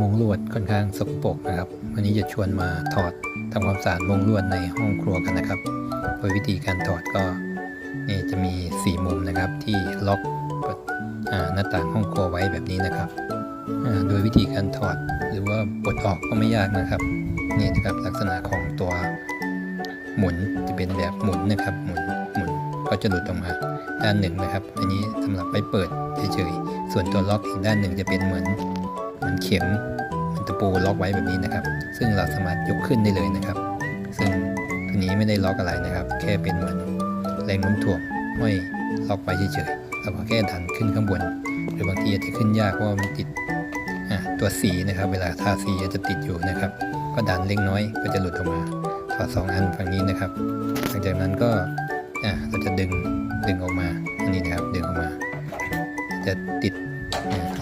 มงลวดค่อนข้างสกปรกนะครับ วันนี้จะชวนมาถอดทำความสะอาดมงลวดในห้องครัวกันนะครับ โดยวิธีการถอดก็นี่จะมีสี่มุมนะครับที่ล็อกหน้าต่างห้องครัวไว้แบบนี้นะครับโดยวิธีการถอดหรือว่าปลดออกก็ไม่ยากนะครับนี่นะครับลักษณะของตัวหมุนจะเป็นแบบหมุนนะครับ หมุนหมุนก็จะหลุดออกมาด้านหนึ่งนะครับ อันนี้สำหรับไปเปิดเฉยๆส่วนตัวล็อกอีกด้านหนึ่งจะเป็นเหมือน มือนเข็มเหมือนตะปูล็อกไว้แบบนี้นะครับ ซึ่งเราสามารถยกขึ้นได้เลยนะครับ ซึ่งตัวนี้ไม่ได้ล็อกอะไรนะครับ แค่เป็นเหมือนแรงโน้มถ่วงห้อยล็อกไว้เฉยๆแล้วก็แค่ดันขึ้นข้างบน หรือบางทีอาจจะขึ้นยากเพราะมันติดตัวสีนะครับ เวลาทาสีอาจจะติดอยู่นะครับ ก็ดันเล็กน้อยก็จะหลุดออกมาถอดสองอันฝั่งนี้นะครับ หลังจากนั้นก็เราจะดึงดึงออกมาอันนี้นะครับดึงออกมา จะติด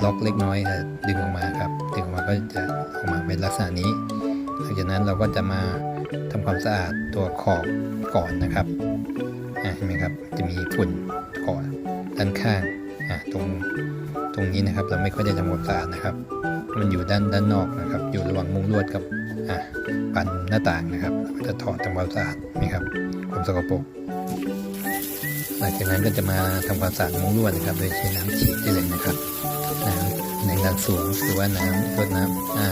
ล็อกเล็กน้อยค่ะดึงออกมาครับ ดึงออกมาก็จะออกมาเป็นลักษณะนี้หลังจากนั้นเราก็จะมาทำความสะอาดตัวขอบก่อนนะครับเห็นไหมครับจะมีฝุ่นก่อนด้านข้างตรงตรงนี้นะครับ เราไม่ค่อยได้ทำความสะอาดนะครับ มันอยู่ด้านด้านนอกนะครับ อยู่ระหว่างมุ้งลวดกับปันหน้าต่างนะครับก็จะถอดทำความสะอาดนี่ครับความสกปรกหลังจากนั้นก็จะมาทำความสะอาดมุ้งลวดนะครับ โดยใช้น้ำฉีดได้เลยนะครับน้ำแรง ดันสูงหรือว่าน้ำรดน้ำอ่า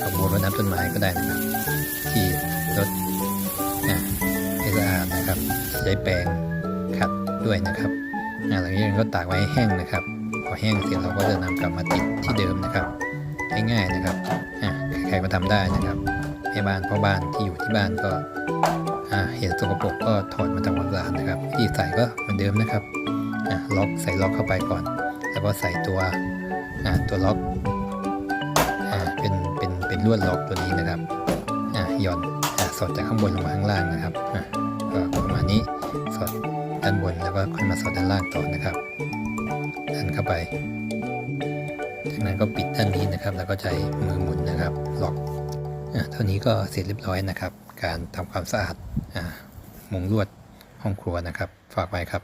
ของบัวรดน้ำต้นไม้ก็ได้นะครับที่รดอ่าให้สะอาดนะครับใช้แปรงขัดด้วยนะครับอ่าหลังจากนั้นก็ตากไว้ให้แห้งนะครับ พอแห้งเสร็จเราก็จะนำกลับมาติดที่เดิมนะครับง่ายๆนะครับอ่าใครๆก็ทำได้นะครับแม่บ้านพ่อบ้านที่อยู่ที่บ้านก็อ่าเห็นสกปรกก็ถอดมาทำความสะอาดนะครับวิธีใส่ก็เหมือนเดิมนะครับอ่าล็อกใส่ล็อกเข้าไปก่อน แล้วก็ใส่ตัว ตัวล็อกอ่าเป็นเป็นเป็นลวดล็อกตัวนี้นะครับอ่าหย่อนอ่าสอดจากข้างบนลงมาข้างล่างนะครับอ่าก็ประมาณนี้สอดด้านบนแล้วก็ค่อยมาสอดด้านล่างต่อนะครับดันเข้าไปจากนั้นก็ปิดด้านนี้นะครับ แล้วก็ใช้มือหมุนนะครับล็อกอ่าเท่านี้ก็เสร็จเรียบร้อยนะครับ การทำความสะอาดอ่ามุงลวดห้องครัวนะครับ ฝากไว้ครับ